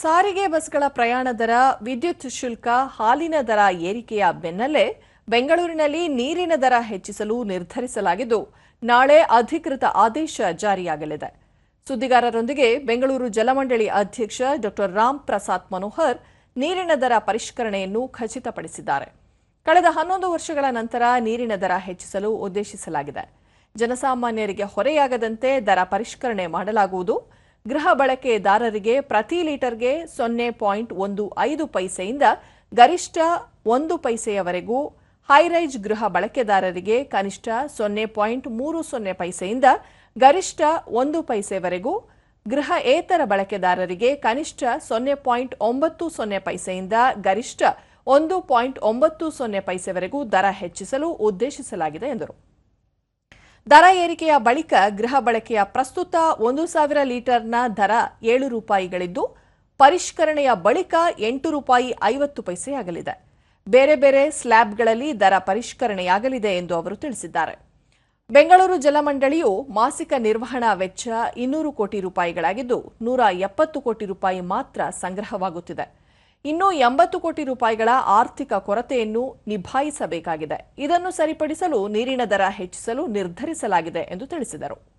ಸಾರಿಗೆ ಬಸ್ಗಳ ಪ್ರಯಾಣ ದರ, ವಿದ್ಯುತ್ ಶುಲ್ಕ, ಹಾಲಿನ ದರ ಏರಿಕೆಯ ಬೆನ್ನಲ್ಲೇ ಬೆಂಗಳೂರಿನಲ್ಲಿ ನೀರಿನ ದರ ಹೆಚ್ಚಿಸಲು ನಿರ್ಧರಿಸಲಾಗಿದ್ದು, ನಾಳೆ ಅಧಿಕೃತ ಆದೇಶ ಜಾರಿಯಾಗಲಿದೆ. ಸುದ್ದಿಗಾರರೊಂದಿಗೆ ಬೆಂಗಳೂರು ಜಲಮಂಡಳಿ ಅಧ್ಯಕ್ಷ ಡಾ. ರಾಮ್ ಪ್ರಸಾದ್ ಮನೋಹರ್ ನೀರಿನ ದರ ಪರಿಷ್ಕರಣೆಯನ್ನು ಖಚಿತಪಡಿಸಿದ್ದಾರೆ. ಕಳೆದ ಹನ್ನೊಂದು ವರ್ಷಗಳ ನಂತರ ನೀರಿನ ದರ ಹೆಚ್ಚಿಸಲು ಉದ್ದೇಶಿಸಲಾಗಿದೆ. ಜನಸಾಮಾನ್ಯರಿಗೆ ಹೊರೆಯಾಗದಂತೆ ದರ ಪರಿಷ್ಕರಣೆ ಮಾಡಲಾಗುವುದು. ಗೃಹ ಬಳಕೆದಾರರಿಗೆ ಪ್ರತಿ ಲೀಟರ್ಗೆ ಸೊನ್ನೆ ಪಾಯಿಂಟ್ ಒಂದು ಐದು ಪೈಸೆಯಿಂದ ಗರಿಷ್ಠ ಒಂದು ಪೈಸೆಯವರೆಗೂ ಹೈರೈಜ್ ಗೃಹ ಬಳಕೆದಾರರಿಗೆ ಕನಿಷ್ಠ ಸೊನ್ನೆ ಪಾಯಿಂಟ್ ಮೂರು ಸೊನ್ನೆ ಪೈಸೆಯಿಂದ ಗರಿಷ್ಠ ಒಂದು ಪೈಸೆವರೆಗೂ ಗೃಹ ಏತರ ಬಳಕೆದಾರರಿಗೆ ಕನಿಷ್ಠ ಸೊನ್ನೆ ಪಾಯಿಂಟ್ ಒಂಬತ್ತು ಸೊನ್ನೆ ಪೈಸೆಯಿಂದ ಗರಿಷ್ಠ ಒಂದು ಪಾಯಿಂಟ್ ಒಂಬತ್ತು ಸೊನ್ನೆ ಪೈಸೆವರೆಗೂ ದರ ಹೆಚ್ಚಿಸಲು ಉದ್ದೇಶಿಸಲಾಗಿದೆ ಎಂದರು. ದರ ಏರಿಕೆಯ ಬಳಿಕ ಗೃಹ ಬಳಕೆಯ ಪ್ರಸ್ತುತ ಒಂದು ಸಾವಿರ ಲೀಟರ್ನ ದರ ಏಳು ರೂಪಾಯಿಗಳಿದ್ದು, ಪರಿಷ್ಕರಣೆಯ ಬಳಿಕ ಎಂಟು ರೂಪಾಯಿ ಐವತ್ತು ಪೈಸೆಯಾಗಲಿದೆ. ಬೇರೆ ಬೇರೆ ಸ್ಲ್ಯಾಬ್ಗಳಲ್ಲಿ ದರ ಪರಿಷ್ಕರಣೆಯಾಗಲಿದೆ ಎಂದು ಅವರು ತಿಳಿಸಿದ್ದಾರೆ. ಬೆಂಗಳೂರು ಜಲಮಂಡಳಿಯು ಮಾಸಿಕ ನಿರ್ವಹಣಾ ವೆಚ್ಚ ಇನ್ನೂರು ಕೋಟಿ ರೂಪಾಯಿಗಳಾಗಿದ್ದು, ನೂರ ಎಪ್ಪತ್ತು ಕೋಟಿ ರೂಪಾಯಿ ಮಾತ್ರ ಸಂಗ್ರಹವಾಗುತ್ತಿದೆ. ಇನ್ನು ಎಂಬತ್ತು ಕೋಟಿ ರೂಪಾಯಿಗಳ ಆರ್ಥಿಕ ಕೊರತೆಯನ್ನು ನಿಭಾಯಿಸಬೇಕಾಗಿದೆ. ಇದನ್ನು ಸರಿಪಡಿಸಲು ನೀರಿನ ದರ ಹೆಚ್ಚಿಸಲು ನಿರ್ಧರಿಸಲಾಗಿದೆ ಎಂದು ತಿಳಿಸಿದರು.